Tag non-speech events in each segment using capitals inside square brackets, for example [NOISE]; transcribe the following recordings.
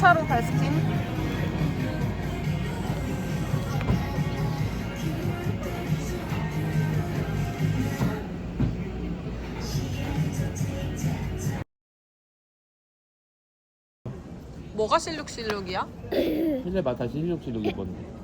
1차로 발스킨 뭐가 실룩실룩이야? 실내 마 다시 실룩실룩 이번데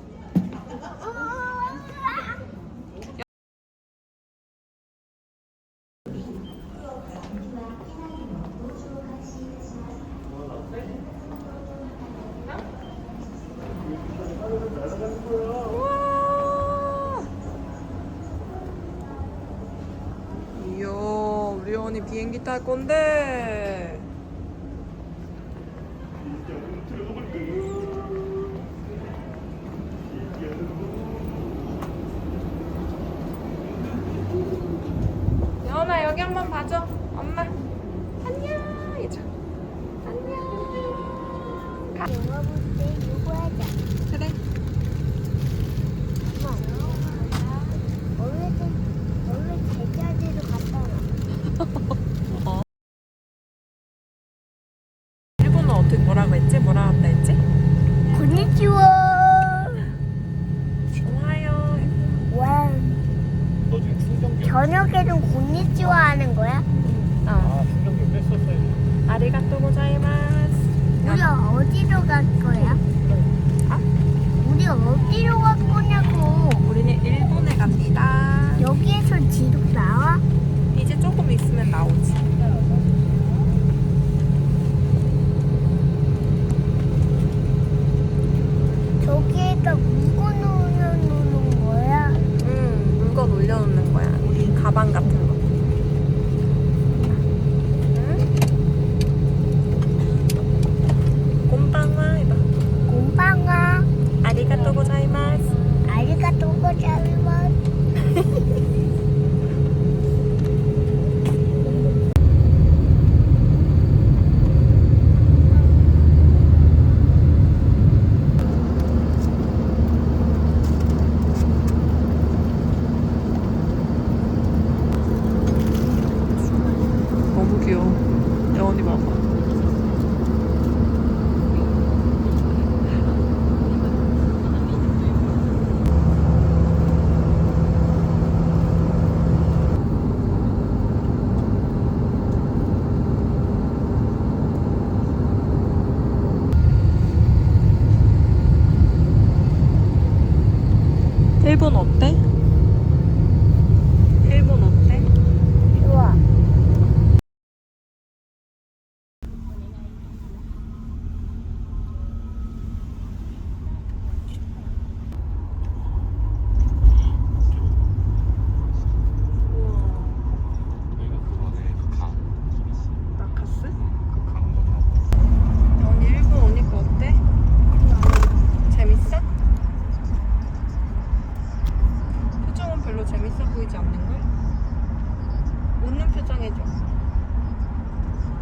여기 한 번 봐줘. 엄마. 안녕. 이제. 안녕. 가. 영화 볼때 요구하자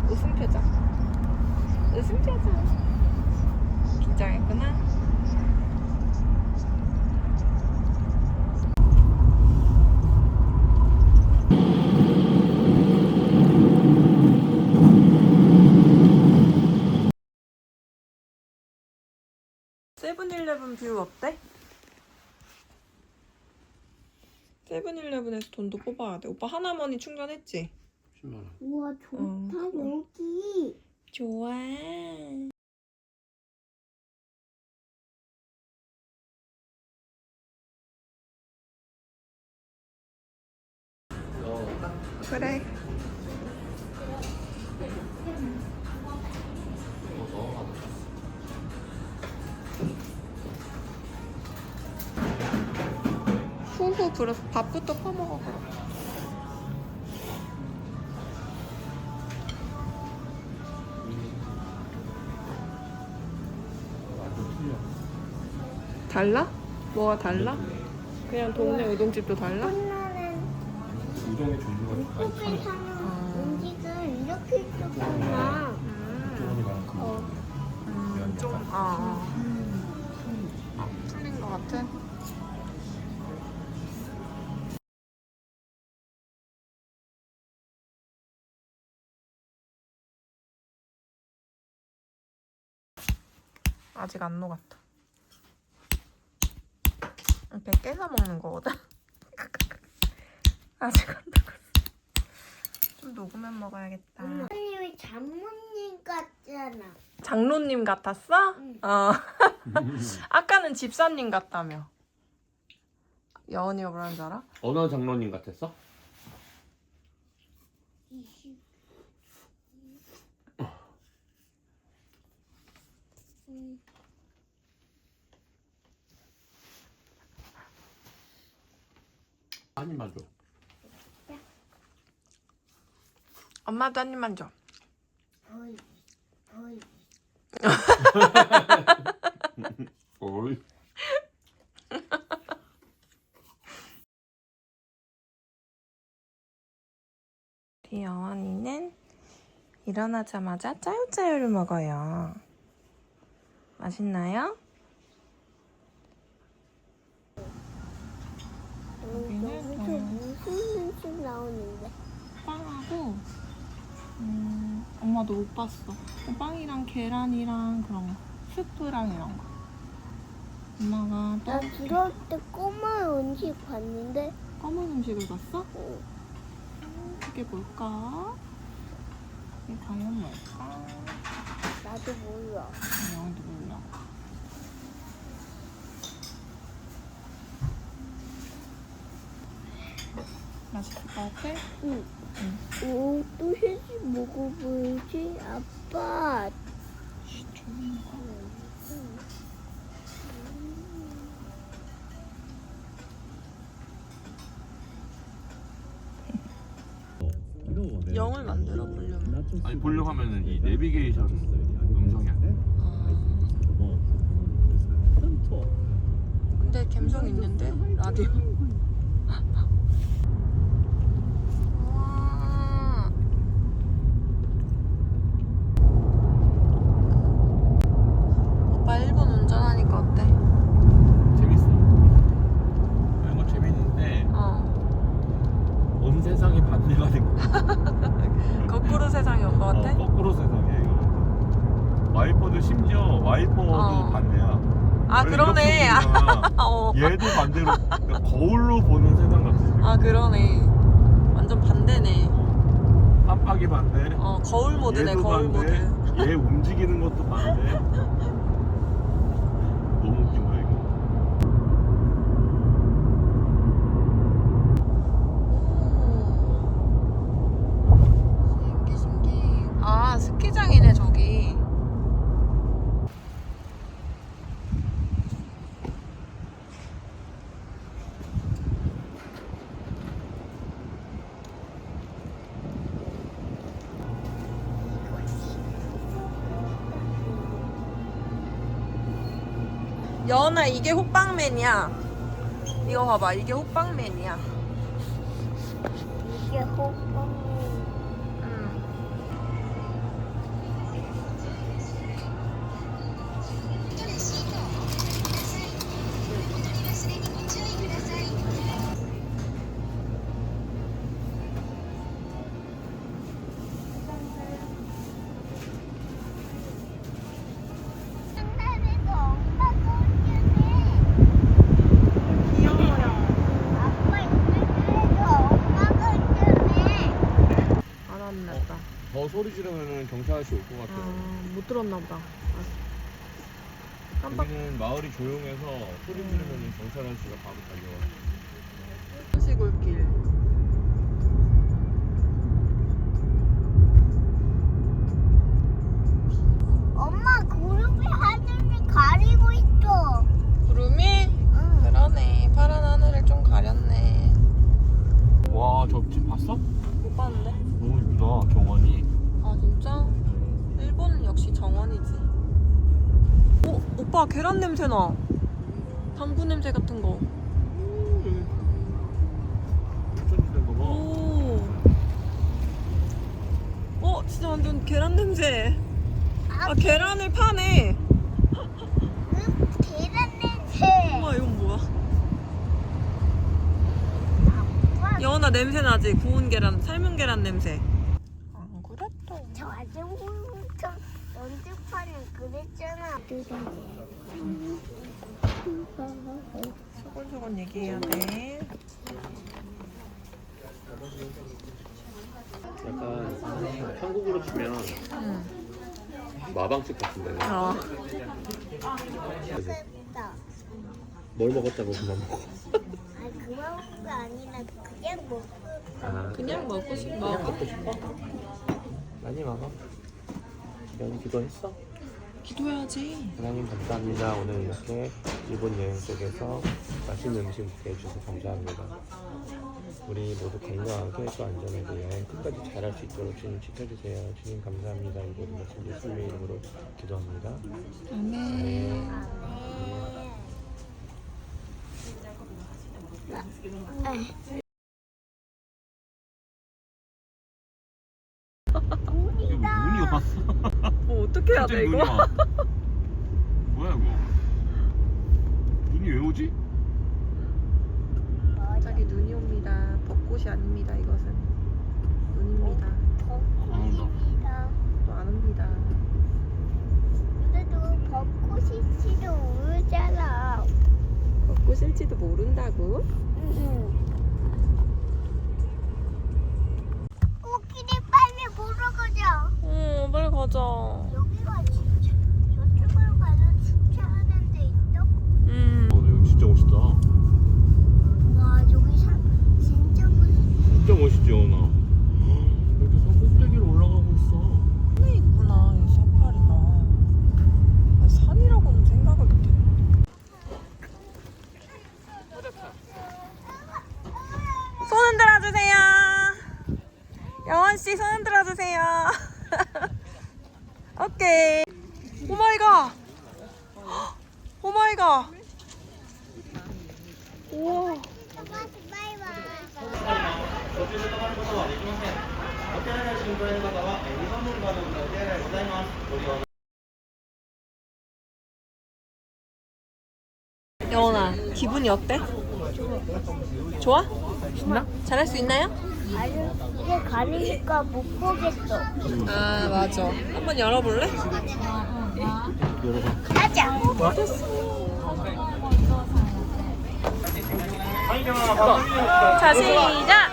웃음 표정. 웃음 표정. 긴장했구나. 세븐일레븐 뷰 어때? 세븐일레븐에서 돈도 뽑아야 돼. 오빠 하나머니 충전했지? 10만 원. 우와 좋다 어, 응. 여기. 좋아. 그래. 후후 불어서 밥부터 퍼먹어 그럼. 달라? 뭐가 달라? 그냥 동네 우동집도 달라? 우동의 종류가. 향한 이렇게. 조원이 말한 그 어. 면 좀, 약간 아, 아. 아, 풀린 것 같아? 아직 안 녹았다. 이렇게 깨서 먹는 거거든? [LAUGHS] 아직 안 녹았어. 좀 녹으면 먹어야겠다. 선생님이 장모님 같잖아. 장로님 같았어? 응. 어. [LAUGHS] 아까는 집사님 같다며. 여원이가 뭐라는 줄 알아? 어느 장로님 같았어? 한 입만 줘. 엄마도 한 입만 줘. 어이, [LAUGHS] 어이. 어이. 우리 여원이는 일어나자마자 짜요짜요를 먹어요. 맛있나요? 여기는 여기서 무슨 음식 나오는데? 빵하고 음, 엄마도 못 봤어. 빵이랑 계란이랑 그런 거, 스프랑 이런 거. 엄마가 나 또 들어올 때 꼬마 음식 봤는데 검은 음식을 봤어? 어, 이게 뭘까? 이게 과연 뭘까? 나도 몰라. 영도 몰라. 맛있을 것 같아? 응. 응. 오, 또 해지 먹어보지 아빠. 쉿, 조용히 먹어. 영을 만들어 보려면. 아니 보려고 하면은 이 내비게이션 음성이 안 돼. 근데 감성 있는데 라디오. 우와. 오빠 일본 운전하니까 어때? 재밌어. 이런 거 재밌는데 어. 온 세상이 반대가 된 거. 거꾸로 세상이 온 것 같아? 어, 거꾸로 세상이야 이거. 와이퍼도 심지어 와이퍼도 어. 반대야. 아 원래 그러네. 이렇게 보니까 어. 얘도 반대로 그러니까 거울로 보는 세상 같아. 지금. 아 그러네. 완전 반대네. 깜빡이 반대. 어 거울 모드네 얘도 거울 반대. 모드. 얘 움직이는 것도 반대. [LAUGHS] 호빵맨이야. 이거 봐봐 이게 호빵맨이야. 이게 호 소리 지르면은 경찰 아저씨 올 것 같아. 아, 못 들었나 보다. 깜빡. 여기는 마을이 조용해서 소리 지르면은 경찰 아저씨가 바로 달려와. 시골길. 엄마 구름이 하늘을 가리고 있어. 구름이? 응. 그러네. 파란 하늘을 좀 가렸네. 와, 저집 봤어? 못 봤는데? 너무 이쁘다, 경관이. 아, 진짜? 일본은 역시 정원이지. 어, 오빠 계란 냄새 나. 방구 냄새 같은 거. 오. 어, 진짜 완전 계란 냄새. 아, 계란을 파네. 응, 계란 냄새. 우와, 이건 뭐야? 아빠, 여원아 냄새 나지? 구운 계란, 삶은 계란 냄새. 안 그랬어. 저 아줌마부터 연주판을 그랬잖아. 소곤소곤 얘기해야 돼. 약간 한국으로 치면 응. 마방집 같은데. 어. 됐다. 뭘 먹었다고 그만 먹어. 아니 그만 먹은 거 아니라 그냥 먹고 아, 그냥 먹고 싶어. 먹고 싶어? 많이 먹어. 연이 기도했어? 기도해야지. 하나님 감사합니다. 오늘 이렇게 일본 여행 속에서 맛있는 음식 먹게 해주셔서 감사합니다. 우리 모두 건강하게 또 안전하게 여행 끝까지 잘할 수 있도록 주님 지켜주세요. 주님 감사합니다. 이 모든 말씀 예수님의 이름으로 기도합니다. 아멘. 네. 이거 문이 왔어. 어, 어떻게 해야 돼, 이거? 뭐야 이거? 눈이 왜 오지? 갑자기 눈이 옵니다. 벚꽃이 아닙니다, 이것은. 눈입니다. 벚꽃이다. 또 안 옵니다. 그래도 벚꽃이 지도 오르잖아. 벚꽃일지도 모른다고? 코끼리 빨리 보러 가자. 어, 빨리 가자. 여기가 진짜 저쪽으로 가서 축제하는 데 있어? 음. 어, 이거 진짜 멋있다. 와 여기 산 진짜 멋있어. 진짜 멋있지, 연아. 이렇게 산 꼭대기로 올라가고 있어. 산에 있구나, 이 사파리가. 아, 산이라고는 생각을 못했네. 손 흔들어 주세요. 여원 씨 손 흔들어 주세요. [LAUGHS] 오케이. 오 마이 갓. [GASPS] 오 마이 갓. 우와. 여원아, 기분이 어때? 좋아? 신나? 잘할 수 있나요? 아니 이게 가리니까 못 보겠어. 아, 맞아. 한번 열어볼래? 열어봐. 가 자. 자, 시작!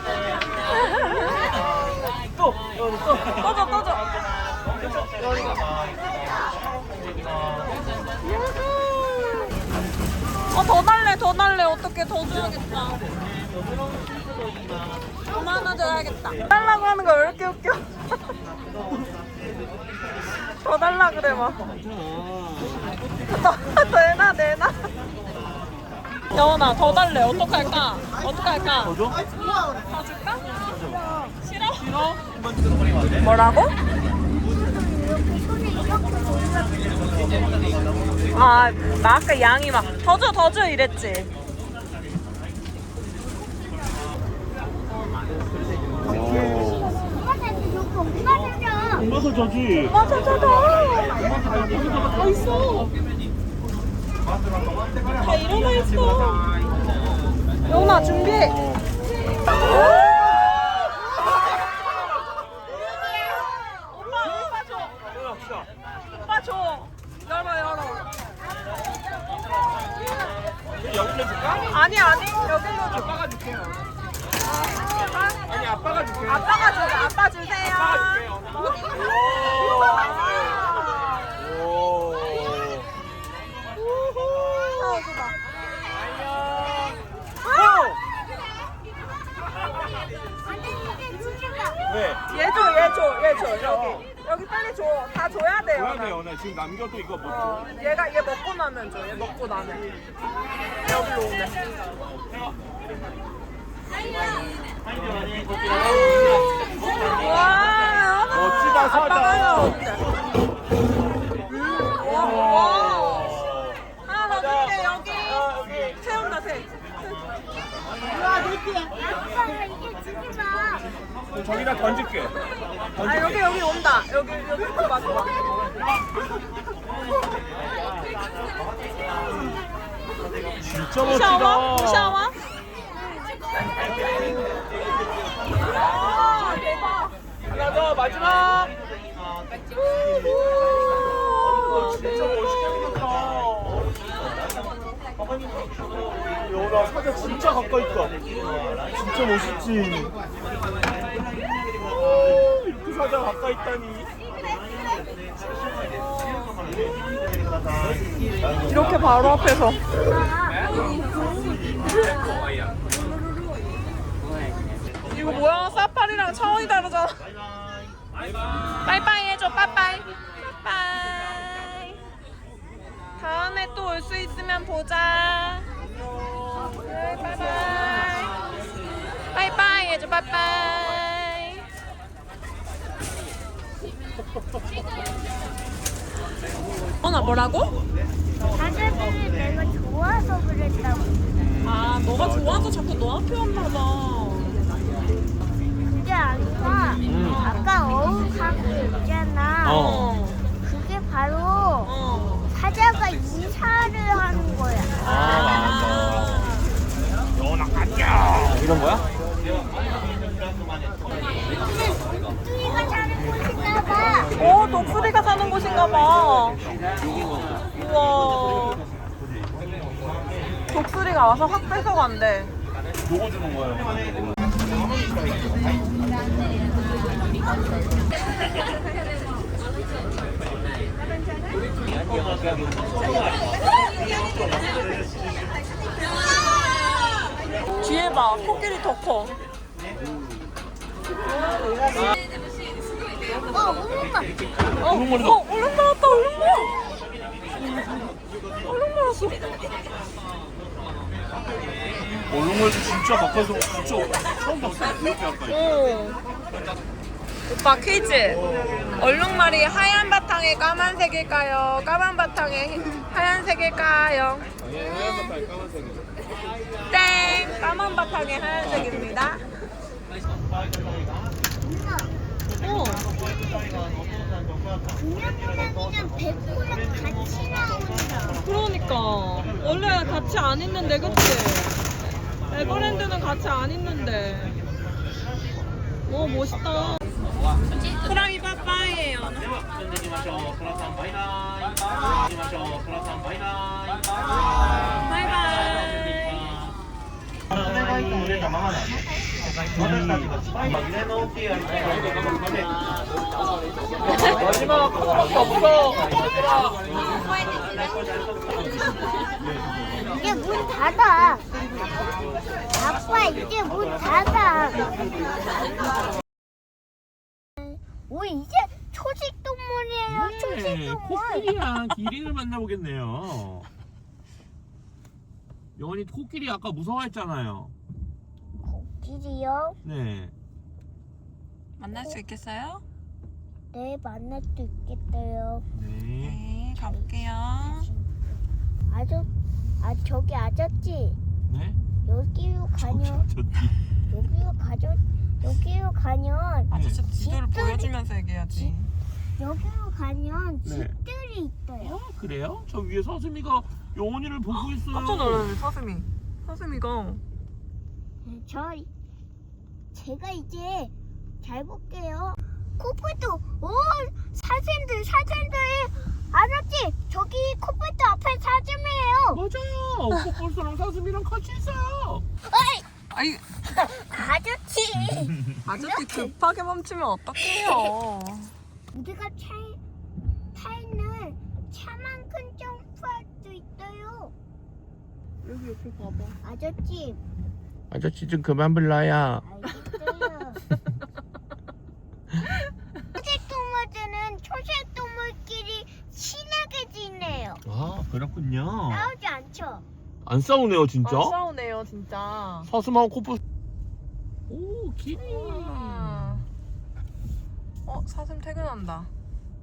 또! 꺼져, 꺼져! 어, 더 달래, 더 달래. 어떻게 더 줘야겠다. 그만 하 줘야겠다 달라고 하는 거 왜 이렇게 웃겨? [LAUGHS] 더 달라 그래, 막. 더, 내놔, 내놔. 여원아, 더 달래. 어떡할까? 어떡할까? 더 줘? 더 줄까? 싫어? 싫어? 뭐라고? 아, 나 아까 양이 막, 더 줘, 더 줘 이랬지. 오. 엄마가 이거 엄마잖아. 엄마도 저지. 맞아, 저다. 다 있어. 다 일어나 있어. 여원아, 준비 저기다 던질게. 던질게. 아 여기 여기 온다 여기 여기 좀 맞아 봐 진짜 멋지다. 샤워 와 대박 하나 더 마지막. 여나 사자 진짜 가까이 있다. 진짜 멋있지. 오, 이렇게 사자 가까이 있다니. 이렇게 바로 앞에서. 이거 뭐야? 사파리랑 차원이 다르잖아. 빠이빠이 해줘, 빠이빠이. 빠이빠이. 다음에 또 올 수 있으면 보자. 네, 빠이빠이. 빠이빠이 해줘, 빠이빠이. 어, 나 뭐라고? 사자들이 내가 좋아서 그랬다고. 아, 너가 좋아서 자꾸 너 앞에 왔나 봐. 그게 아니라 아까 어묵하고 있잖아. 어. 그게 바로 어. 사자가 인사를 하는 거야. 아, 너나 안녕. 이런 거야? 뚜이가 사는 곳인가 봐. 어, 독수리가 사는 곳인가 봐. 우와. 독수리가 와서 확 뺏어간대. 요거 주는 거예요. [LAUGHS] [LAUGHS] 뒤에 봐, 코끼리 더 커. 어, 엄마. 어, 얼룩말이다. 어, 얼룩 나왔다, 얼룩말. 얼룩 나왔어. 얼룩말도 진짜 가까이서 진짜 처음 봤어요. 이렇게 가까이. 오. 오빠 퀴즈. 얼룩말이 하얀 바탕에 까만색일까요? 까만 바탕에 하얀색일까요? 땡! 까만 바탕에 하얀색입니다. 나온다. 그러니까 원래 같이 안 있는데 그치? 에버랜드는 같이 안 있는데 오 멋있다 호랑이 빠빠이에요 바이바이 마지막 하나밖에 없어. 이제 문 닫아. 아빠 이제 문 닫아. 오 이제 초식 동물이에요. 초식 네, 동물. 코끼리랑 기린을 만나보겠네요. 영원이 코끼리 아까 무서워했잖아요. 코끼리요? 네. 만날 수 있겠어요? 네 만날 수 있겠어요. 네. 네 가볼게요 아저 아 저기 아저씨 네. 여기로 가면 저 뒤. 여기로 가죠. 여기로 가면 아저씨 지도를 집들이- 보여주면서 얘기해야지 여기로 가면 네. 집들이 있어요. 어, 그래요? 저 위에 서수미가 영원이를 보고 있어요. 깜짝 놀랐네 사슴이 사슴이가 네, 저 제가 이제 잘 볼게요. 코뿔도 오 사진들 사진들 아저씨 저기 코뿔도 앞에 사진이에요. 맞아요. 코뿔소랑 사슴이랑 같이 있어요. 아이 아저씨 아저씨 급하게 멈추면 어떡해요 우리가 차, 타 있는 차만큼 점프할 수 있어요. 여기 옆에 봐봐 아저씨 아저씨 좀 그만 불러요. 알겠어요. [LAUGHS] 초식 동물들은 초식 동물끼리 친하게 지내요. 아 그렇군요. 싸우지 않죠. 안 싸우네요 진짜. 안 싸우네요 진짜 사슴하고 코뿔. 오 기린. 우와. 어 사슴 퇴근한다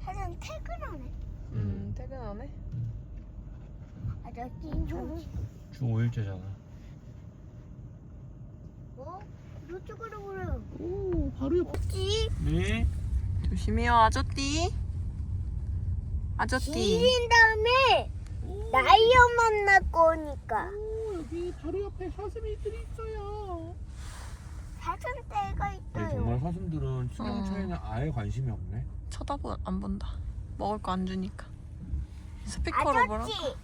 하여튼 퇴근하네. 음 퇴근하네 아저씨 좀주 5일째잖아. 어? 이쪽으로 보여. 오 바로 옆. 지 네. 조심해요 아저띠 아저띠 지린 다음에 라이언 만날 거니까. 오 여기 바로 옆에 사슴이들이 있어요. 사슴떼가 네, 있어요. 정말 사슴들은 수경차에는 아예 관심이 없네. 쳐다보 안 본다 먹을 거 안 주니까 스피커로 뭐라 아저씨.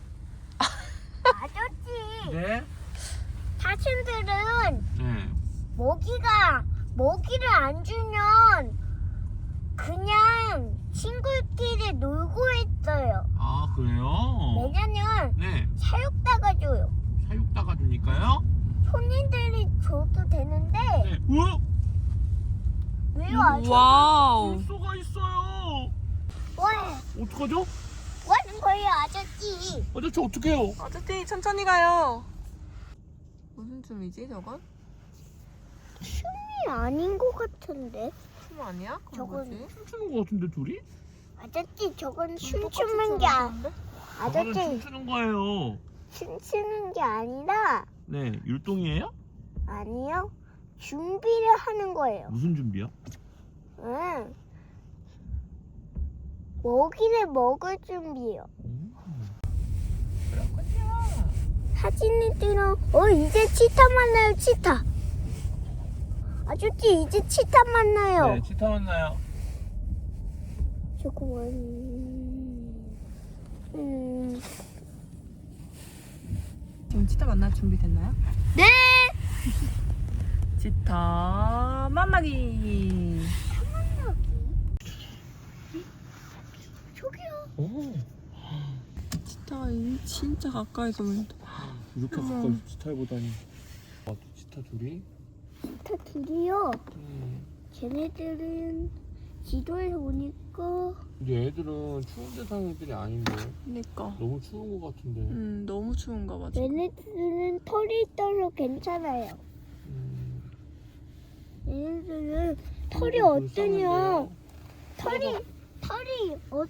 아저씨. 네. 사슴들은 네. 먹이가 먹이를 안 주면 그냥 친구끼리 놀고 있어요. 아 그래요? 왜냐면 네. 사육다가 줘요. 사육다가 주니까요. 손님들이 줘도 되는데 네. 우와. 왜 아저씨 와우 물소가 있어요. 와 어떡하죠? 하는 거예요 아저씨? 아저씨 어떡해요? 아저띠 천천히 가요 무슨 춤이지 저건? 춤이 아닌 것 같은데 춤 아니야? 그건 저건 뭐지? 춤추는 거 같은데 둘이? 아저씨 저건 춤추는 게 아? 저거는 아저씨 춤추는 거예요. 춤추는 게 아니라 네. 율동이에요? 아니요 준비를 하는 거예요. 무슨 준비요? 응. 먹이를 먹을 준비요. 사진이 뜨는 어 이제 치타 만나요 치타. 아저씨 이제 치타 만나요. 네. 치타 만나요. 조금만. 음. 지금 치타 만날 준비 됐나요? 네. [LAUGHS] 치타 만나기 저기요. 오. 진짜 가까이서 보인다 이렇게 어머. 가까이 치타를 보다니. 아, 또 치타 둘이? 치타 둘이요. 음. 걔네들은 지도에 오니까 근데 애들은 추운 데 사는 애들이 아닌데 그니까 너무 추운 것 같은데. 음 너무 추운가 봐 지금 얘네들은 털이 있어서 괜찮아요. 음. 얘네들은 털이 어떠냐? 불쌍한데요? 털이 털이 어,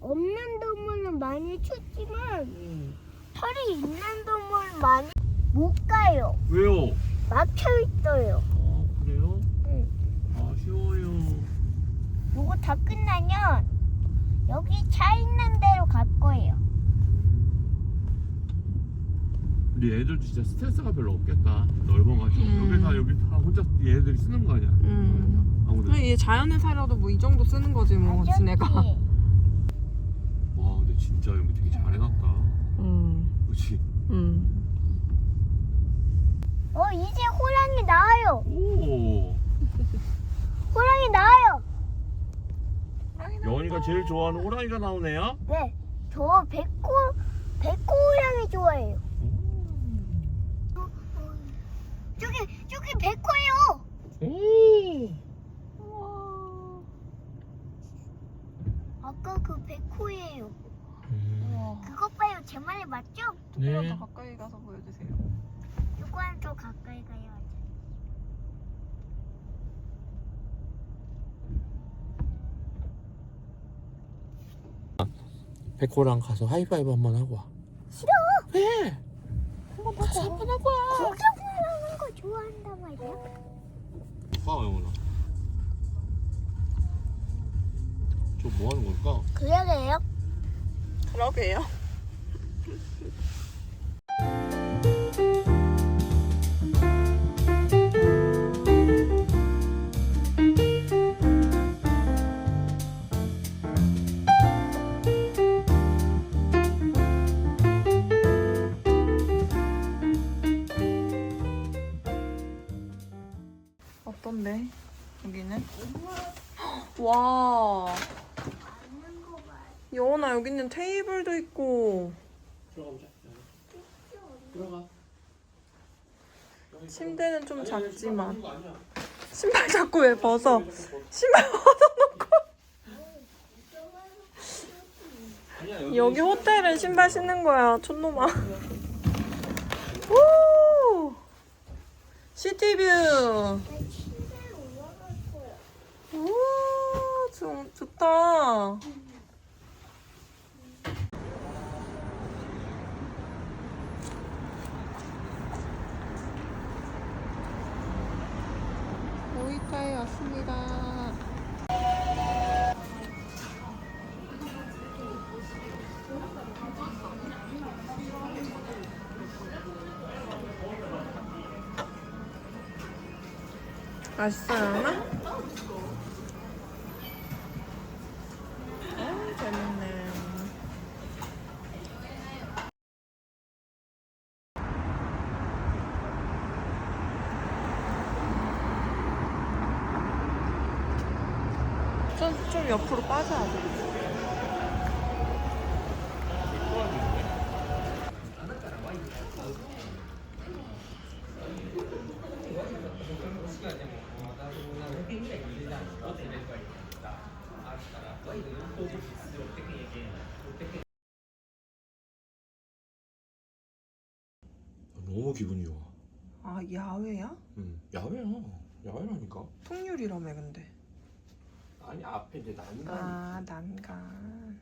없는 동물은 많이 춥지만 음. 털이 있는 동물은 많이 못 가요. 왜요? 막혀 있어요. 아 그래요? 응. 아쉬워요. 요거 다 끝나면 여기 차 있는 데로 갈 거예요. 우리 애들 진짜 스트레스가 별로 없겠다. 넓어가지고 음. 여기 다 여기 다 혼자 얘들이 쓰는 거 아니야? 음. 아무래도. 그냥 얘 자연에 살아도 뭐 이 정도 쓰는 거지 뭐 아저씨. 지네가 와 근데 진짜 여기 되게 잘 해놨다. 음, 그렇지? 음. 어 이제 호랑이 나와요. 오. 호랑이 나와요. 여원이가 제일 좋아하는 호랑이가 나오네요. 네, 저 백호 백호 호랑이 좋아해요. 저기 저기 백호예요. 오. 우와. 아까 그 백호예요. 음. 그것 봐요. 제 말이 맞죠? 조금만 네. 더 가까이 가서 보여주세요 조금 더 가까이 가요. 백호랑 가서 하이파이브 한 번 하고 와. 싫어. 왜? 가서 한 번 하고 와. 구경하는 거 좋아한단 말이야. 봐 영원아. 저 뭐 하는 걸까? 그러게요. 그러게요 어떤데 여기는? [GASPS] 와 여원아 여기는 테이블도 있고 들어가 보자. 들어가. 침대는 좀 작지만. 신발 자꾸 왜 벗어 신발 벗어놓고 여기 호텔은 신발 신는 거야 촌놈아 오 시티뷰. 우와, 좀 좋다. 모이카에 왔습니다. 맛있어요, 하나? 너무 기분이 좋아. 아, 야외야? 응. 야외야. 야외라니까. 통유리라며, 근데. 아니 앞에 이제 난간. 아, 난간.